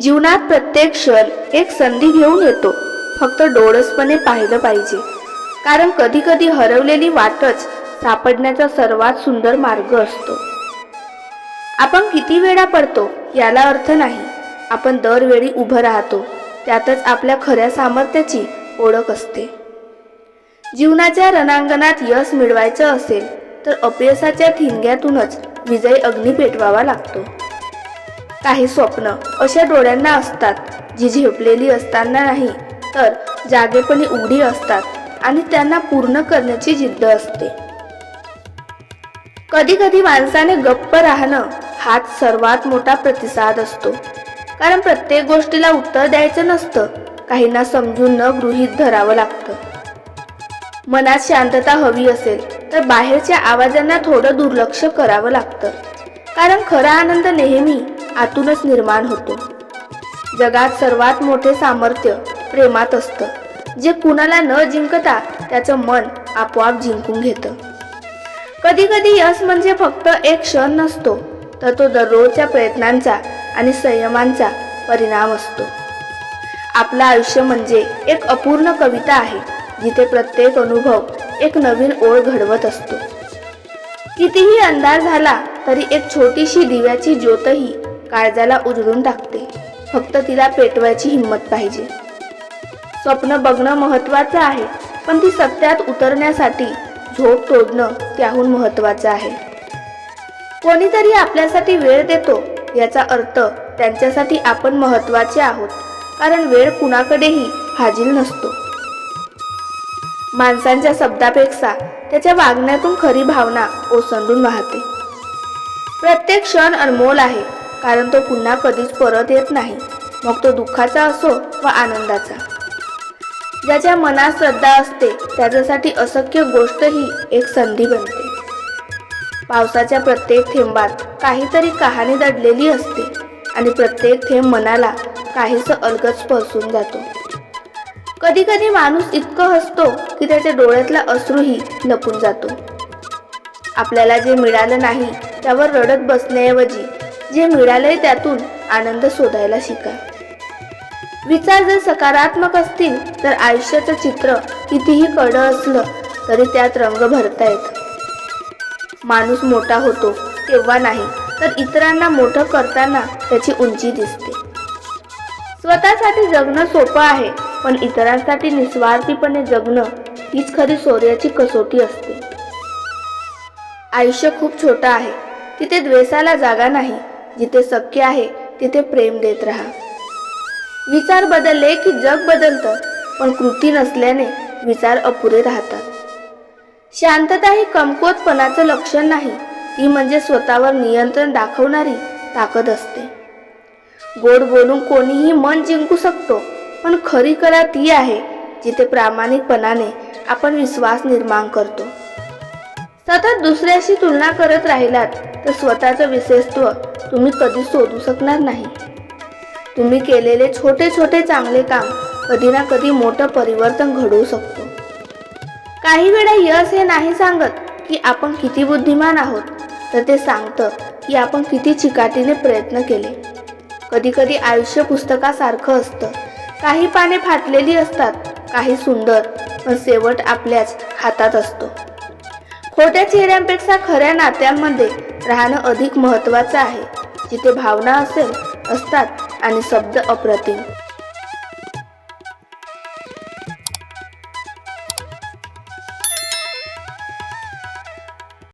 जीवनात प्रत्येक क्षण एक संधी घेऊन येतो. फक्त डोळसपणे पाहिलं पाहिजे. कारण कधी कधी हरवलेली वाटच सापडण्याचा सर्वात सुंदर मार्ग असतो. आपण किती वेळा पडतो याला अर्थ नाही. आपण दरवेळी उभं राहतो. त्यातच आपल्या खऱ्या सामर्थ्याची ओळख असते. जीवनाच्या रणांगणात यश मिळवायचं असेल तर अपयशाच्या ठिणग्यातूनच विजय अग्नी पेटवावा लागतो. काही स्वप्न अशा डोळ्यांना असतात जी झेपलेली असताना नाही तर जागेपणी उघडी असतात आणि त्यांना पूर्ण करण्याची जिद्द असते. कधी कधी माणसाने गप्प राहणं हाच सर्वात मोठा प्रतिसाद असतो. कारण प्रत्येक गोष्टीला उत्तर द्यायचं नसतं काहींना समजून न गृहीत धरावं लागतं. मनात शांतता हवी असेल तर बाहेरच्या आवाजांना थोडं दुर्लक्ष करावं लागतं. कारण खरा आनंद नेहमी आतूनच निर्माण होतो. जगात सर्वात मोठे सामर्थ्य प्रेमात असतं. जे कुणाला न जिंकता त्याचं मन आपोआप जिंकून घेतं. कधी कधी यश म्हणजे फक्त एक क्षण नसतो तर तो दररोजच्या प्रयत्नांचा आणि संयमांचा परिणाम असतो. आपलं आयुष्य म्हणजे एक अपूर्ण कविता आहे जिथे प्रत्येक अनुभव एक नवीन ओळ घडवत असतो. कितीही अंधार झाला तरी एक छोटीशी दिव्याची ज्योतही काळजाला उजळून टाकते. फक्त तिला पेटवायची हिंमत पाहिजे. स्वप्न बघणं महत्वाचं आहे पण ती सत्यात उतरण्यासाठी झोप तोडणं त्याहून महत्वाचं आहे. कोणीतरी आपल्यासाठी वेळ देतो याचा अर्थ त्यांच्यासाठी आपण महत्त्वाचे आहोत कारण वेळ कुणाकडेही हाजील नसतो. माणसांच्या शब्दापेक्षा त्याच्या वागण्यातून खरी भावना ओसंडून वाहते. प्रत्येक क्षण अनमोल आहे कारण तो पुन्हा कधीच परत येत नाही. मग तो दुःखाचा असो व आनंदाचा. ज्याच्या मनात श्रद्धा असते त्याच्यासाठी अशक्य गोष्टही एक संधी बनते. पावसाच्या प्रत्येक थेंबात काहीतरी कहाणी दडलेली असते आणि प्रत्येक थेंब मनाला काहीसं अलगद स्पर्शून जातो. कधी कधी माणूस इतकं हसतो की त्याच्या डोळ्यातला अश्रूही लपून जातो. आपल्याला जे मिळालं नाही त्यावर रडत बसण्याऐवजी जे मिळालंय त्यातून आनंद शोधायला शिका विचार जर सकारात्मक असतील तर आयुष्याचं चित्र कितीही कडं असलं तरी त्यात रंग भरता येत. माणूस मोठा होतो तेव्हा नाही तर इतरांना मोठं करताना त्याची उंची दिसते. स्वतःसाठी जगणं सोपं आहे पण इतरांसाठी निस्वार्थीपणे जगणं हीच खरी शौर्याची कसोटी असते. आयुष्य खूप छोटं आहे तिथे द्वेषाला जागा नाही जिथे शक्य आहे तिथे प्रेम देत राहा. विचार बदलले की जग बदलतं पण कृती नसल्याने विचार अपुरे राहतात. शांतता ही कमकुवतपणाचं लक्षण नाही ती म्हणजे स्वतःवर नियंत्रण दाखवणारी ताकद असते. गोड बोलून कोणीही मन जिंकू शकतो पण खरी कला ती आहे जिथे प्रामाणिकपणाने आपण विश्वास निर्माण करतो. सतत दुसऱ्याशी तुलना करत राहिलात तर स्वतःचं विशेषत्व तुम्ही कधीच शोधू शकणार नाही. तुम्ही केलेले छोटे छोटे चांगले काम कधी ना कधी मोठं परिवर्तन घडवू शकतो. काही वेळा यश हे नाही सांगत की आपण किती बुद्धिमान आहोत तर ते सांगतं की आपण किती चिकाटीने प्रयत्न केले. कधी कधी आयुष्य पुस्तकासारखं असतं. काही पाने फाटलेली असतात काही सुंदर पण शेवट आपल्याच हातात असतो. खोट्या चेहऱ्यांपेक्षा खऱ्या नात्यांमध्ये राहणं अधिक महत्त्वाचं आहे. जिथे भावना असेल असतात आणि शब्द अप्रतिम.